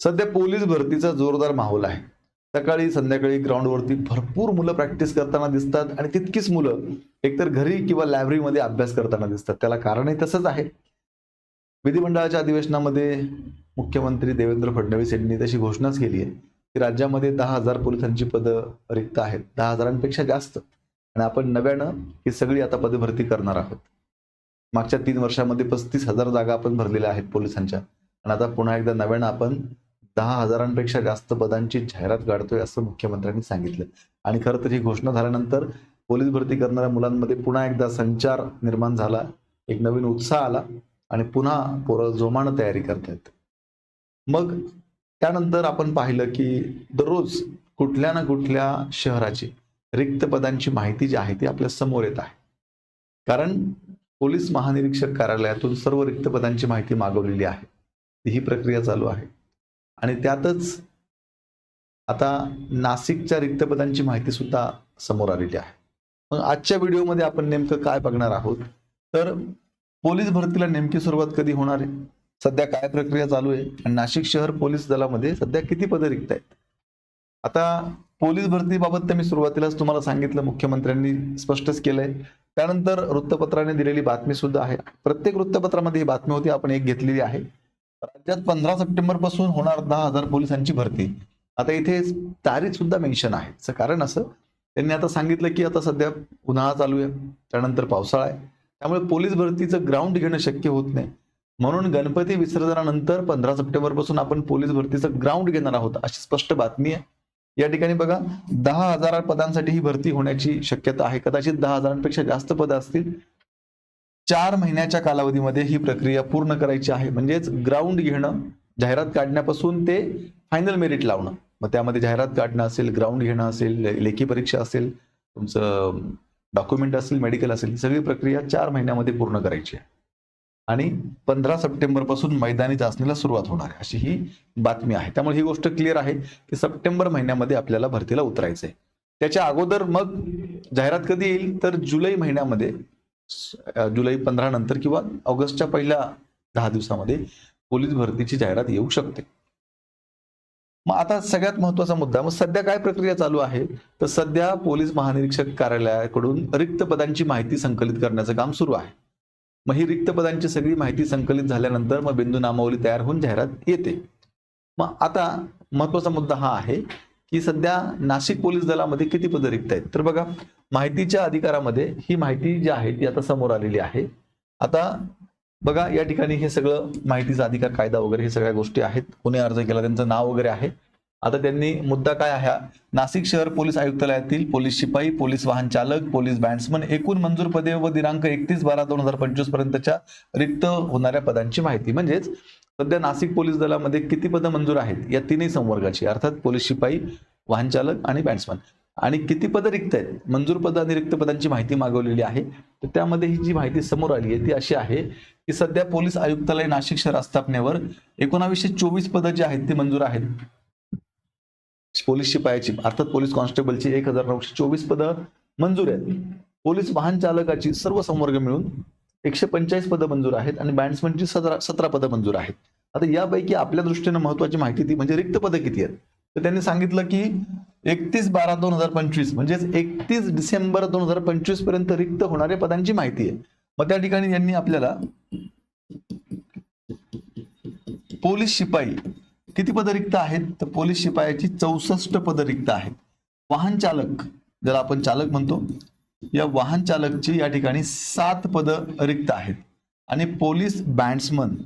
सध्या पोलीस भरतीचा जोरदार माहोल आहे. सकाळी संध्याकाळी ग्राउंडवरती भरपूर मुलं प्रॅक्टिस करताना दिसतात आणि तितकीच मुलं एकतर घरी किंवा लायब्ररीमध्ये अभ्यास करताना दिसतात. त्याला कारणही तसंच आहे. विधिमंडळाच्या अधिवेशनामध्ये मुख्यमंत्री देवेंद्र फडणवीस यांनी तशी घोषणाच केली आहे की राज्यामध्ये दहा हजार पोलिसांची पदं रिक्त आहेत. दहा हजारांपेक्षा जास्त. आणि आपण नव्यानं ही सगळी आता पदभरती करणार आहोत. मागच्या तीन वर्षामध्ये पस्तीस हजार जागा आपण भरलेल्या आहेत पोलिसांच्या. आणि आता पुन्हा एकदा नव्यानं आपण दहा हजारांपेक्षा जास्त पदांची जाहिरात काढतोय असं मुख्यमंत्र्यांनी सांगितलं. आणि खरं तर ही घोषणा झाल्यानंतर पोलीस भरती करणाऱ्या मुलांमध्ये पुन्हा एकदा संचार निर्माण झाला एक नवीन उत्साह आला आणि पुन्हा पोरं जोमानं तयारी करतायत. मग त्यानंतर आपण पाहिलं की दररोज कुठल्या ना कुठल्या शहराची रिक्त पदांची माहिती जी आहे ती आपल्यासमोर येत आहे. कारण पोलीस महानिरीक्षक कार्यालयातून सर्व रिक्त पदांची माहिती मागवलेली आहे. ही प्रक्रिया चालू आहे. आणि त्यातच आता नाशिकच्या रिक्त पदांची माहिती सुद्धा समोर आलेली आहे. मग आजच्या व्हिडिओमध्ये आपण नेमकं काय बघणार आहोत? तर पोलीस भरतीला नेमकी सुरुवात कधी होणार आहे? सध्या काय प्रक्रिया चालू आहे? आणि नाशिक शहर पोलीस दलामध्ये सध्या किती पदं रिक्त आहेत? आता पोलीस भरतीबाबत तर मी सुरुवातीलाच तुम्हाला सांगितलं मुख्यमंत्र्यांनी स्पष्टच केलंय. त्यानंतर वृत्तपत्राने दिलेली बातमी सुद्धा आहे. प्रत्येक वृत्तपत्रामध्ये ही बातमी होती आपण एक घेतलेली आहे. राज्यात पंधरा सप्टेंबरपासून होणार दहा हजार पोलिसांची भरती. आता इथे तारीख सुद्धा मेन्शन आहे. कारण असं त्यांनी आता सांगितलं की आता सध्या उन्हाळा चालू आहे त्यानंतर पावसाळा आहे. त्यामुळे पोलीस भरतीचं ग्राउंड घेणं शक्य होत नाही. म्हणून गणपती विसर्जनानंतर पंधरा सप्टेंबरपासून आपण पोलीस भरतीचं ग्राउंड घेणार आहोत अशी स्पष्ट बातमी आहे. या ठिकाणी बघा दहा हजार पदांसाठी ही भरती होण्याची शक्यता आहे. कदाचित दहा हजारांपेक्षा जास्त पदं असतील. चार महिन्याच्या कालावधीमध्ये ही प्रक्रिया पूर्ण करायची आहे. म्हणजेच ग्राउंड घेणं जाहिरात काढण्यापासून ते फायनल मेरिट लावणं. मग त्यामध्ये जाहिरात काढणं असेल ग्राउंड घेणं असेल लेखी परीक्षा असेल तुमचं डॉक्युमेंट असेल मेडिकल असेल ही सगळी प्रक्रिया चार महिन्यामध्ये पूर्ण करायची आहे. आणि पंधरा सप्टेंबरपासून मैदानी चाचणीला सुरुवात होणार आहे अशी ही बातमी आहे. त्यामुळे ही गोष्ट क्लिअर आहे की सप्टेंबर महिन्यामध्ये आपल्याला भरतीला उतरायचं आहे त्याच्या अगोदर मग जाहिरात कधी येईल? तर जुलै महिन्यामध्ये जुलै पंधरा नंतर किंवा ऑगस्टच्या पहिल्या दहा दिवसामध्ये पोलीस भरतीची जाहिरात येऊ शकते. मग आता सगळ्यात महत्त्वाचा मुद्दा मग सध्या काय प्रक्रिया चालू आहे? तर सध्या पोलीस महानिरीक्षक कार्यालयाकडून रिक्त पदांची माहिती संकलित करण्याचं काम सुरू आहे. मग ही रिक्त पदांची सगळी माहिती संकलित झाल्यानंतर मग बिंदू नामावली तयार होऊन जाहिरात येते. मग आता महत्त्वाचा मुद्दा हा आहे की सध्या नाशिक पोलीस दलामध्ये किती पदं रिक्त आहेत? तर बघा माहितीच्या अधिकारामध्ये ही माहिती जी आहे ती आता समोर आलेली आहे. आता बघा या ठिकाणी हे सगळं माहितीचा अधिकार कायदा वगैरे हे सगळ्या गोष्टी आहेत. कोणी अर्ज केला त्यांचं नाव वगैरे आहे. आता त्यांनी मुद्दा काय आहे? नाशिक शहर पोलीस आयुक्तालयातील पोलीस शिपाई पोलीस वाहन चालक पोलीस बँड्समन एकूण मंजूर पदे व दिनांक एकतीस बारा दोन हजार पंचवीस पर्यंतच्या रिक्त होणाऱ्या पदांची माहिती. म्हणजेच सध्या नाशिक पोलीस दलामध्ये किती पदं मंजूर आहेत? या तीनही संवर्गाची अर्थात पोलीस शिपाई वाहन चालक आणि बॅट्समन. आणि किती पदं रिक्त आहेत? मंजूर पद आणि रिक्त पदांची माहिती मागवलेली आहे. तर त्यामध्ये ही जी माहिती समोर आली आहे ती अशी आहे की सध्या पोलीस आयुक्तालय नाशिक शहर आस्थापनेवर एकोणावीसशे चोवीस पदं जी आहेत ती मंजूर आहेत. पोलीस शिपायाची अर्थात पोलीस कॉन्स्टेबलची एक हजार नऊशे चोवीस पदं मंजूर आहेत. पोलीस वाहन चालकाची सर्व संवर्ग मिळून एकशे पंचेचाळीस पदं मंजूर आहेत आणि बँड्समनची सतरा सतरा पदं मंजूर आहेत. आता यापैकी आपल्या दृष्टीनं महत्वाची माहिती ती म्हणजे रिक्त पदं किती आहेत? तर त्यांनी सांगितलं की एकतीस बारा दोन हजार पंचवीस म्हणजेच एकतीस डिसेंबर दोन हजार पंचवीसपर्यंत रिक्त होणाऱ्या पदांची माहिती आहे. मग त्या ठिकाणी यांनी आपल्याला पोलीस शिपाई किती पदं रिक्त आहेत? तर पोलीस शिपायाची चौसष्ट पदं रिक्त आहेत. वाहन चालक ज्याला आपण चालक म्हणतो या वाहन चालकची या ठिकाणी सात पदं रिक्त आहेत. आणि पोलीस बँड्समन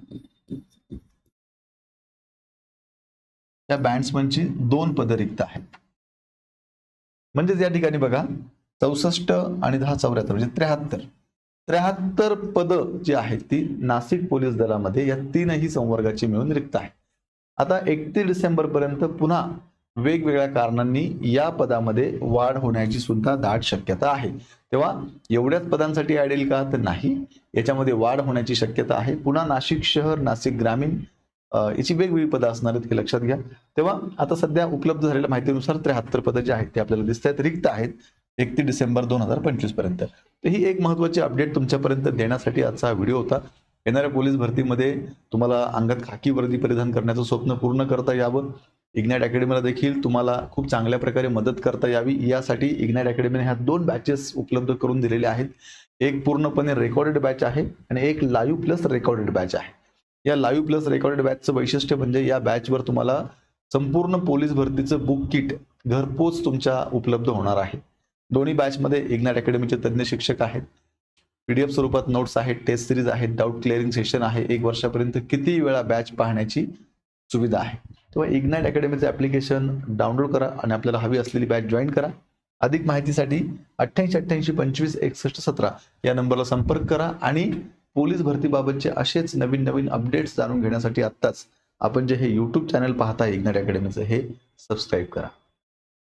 या बँड्समनची दोन पदं रिक्त आहेत. म्हणजेच या ठिकाणी बघा चौसष्ट आणि दहा चौऱ्याहत्तर म्हणजे त्र्याहत्तर. त्र्याहत्तर पदं जी आहेत ती नाशिक पोलीस दलामध्ये या तीनही संवर्गाची मिळून रिक्त आहेत. आता एकतीस डिसेंबर पर्यंत पुन्हा वेगवेगळ्या कारणांनी या पदामध्ये वाढ होण्याची सुद्धा दाट शक्यता आहे. तेव्हा एवढ्याच पदांसाठी ऍड का? तर नाही. याच्यामध्ये वाढ होण्याची शक्यता आहे. पुन्हा नाशिक शहर नाशिक ग्रामीण याची वेगवेगळी पदं असणार आहेत हे लक्षात घ्या. तेव्हा आता सध्या उपलब्ध झालेल्या माहितीनुसार त्र्याहत्तर पदं जी आहेत ते आपल्याला दिसत आहेत. रिक्त आहेत. एकतीस डिसेंबर दोन हजार पंचवीसपर्यंत. तर ही एक महत्वाची अपडेट तुमच्यापर्यंत देण्यासाठी आजचा हा व्हिडिओ होता. येणाऱ्या पोलीस भरतीमध्ये तुम्हाला अंगात खाकी वर्दी परिधान करण्याचं स्वप्न पूर्ण करता यावं. इग्नाईट अकॅडमीला देखील तुम्हाला खूप चांगल्या प्रकारे मदत करता यावी. यासाठी इग्नाईट अकॅडमीने ह्या दोन बॅचेस उपलब्ध करून दिलेले आहेत. एक पूर्णपणे रेकॉर्डेड बॅच आहे आणि एक लाईव्ह प्लस रेकॉर्डेड बॅच आहे. या लाईव्ह प्लस रेकॉर्डेड बॅचचं वैशिष्ट्य म्हणजे या बॅचवर तुम्हाला संपूर्ण पोलीस भरतीचं बुक किट घरपोच तुमच्या उपलब्ध होणार आहे. दोन्ही बॅचमध्ये इग्नाईट अकॅडमीचे तज्ज्ञ शिक्षक आहेत. पीडीएफ स्वरूपात नोट्स आहेत टेस्ट सिरीज आहेत डाऊट क्लिअरिंग सेशन आहे. एक वर्षापर्यंत किती वेळा बॅच पाहण्याची सुविधा आहे? तेव्हा इग्नाईट अकॅडमीचं ॲप्लिकेशन डाउनलोड करा आणि आपल्याला हवी असलेली बॅच जॉईन करा. अधिक माहितीसाठी अठ्ठ्याऐंशी अठ्ठ्याऐंशी पंचवीस एकसष्ट सतरा या नंबरला संपर्क करा आणि पोलीस भरतीबाबतचे असेच नवीन नवीन अपडेट्स जाणून घेण्यासाठी आत्ताच आपण जे हे यूट्यूब चॅनल पाहता इग्नाईट अकॅडमीचं हे सबस्क्राईब करा.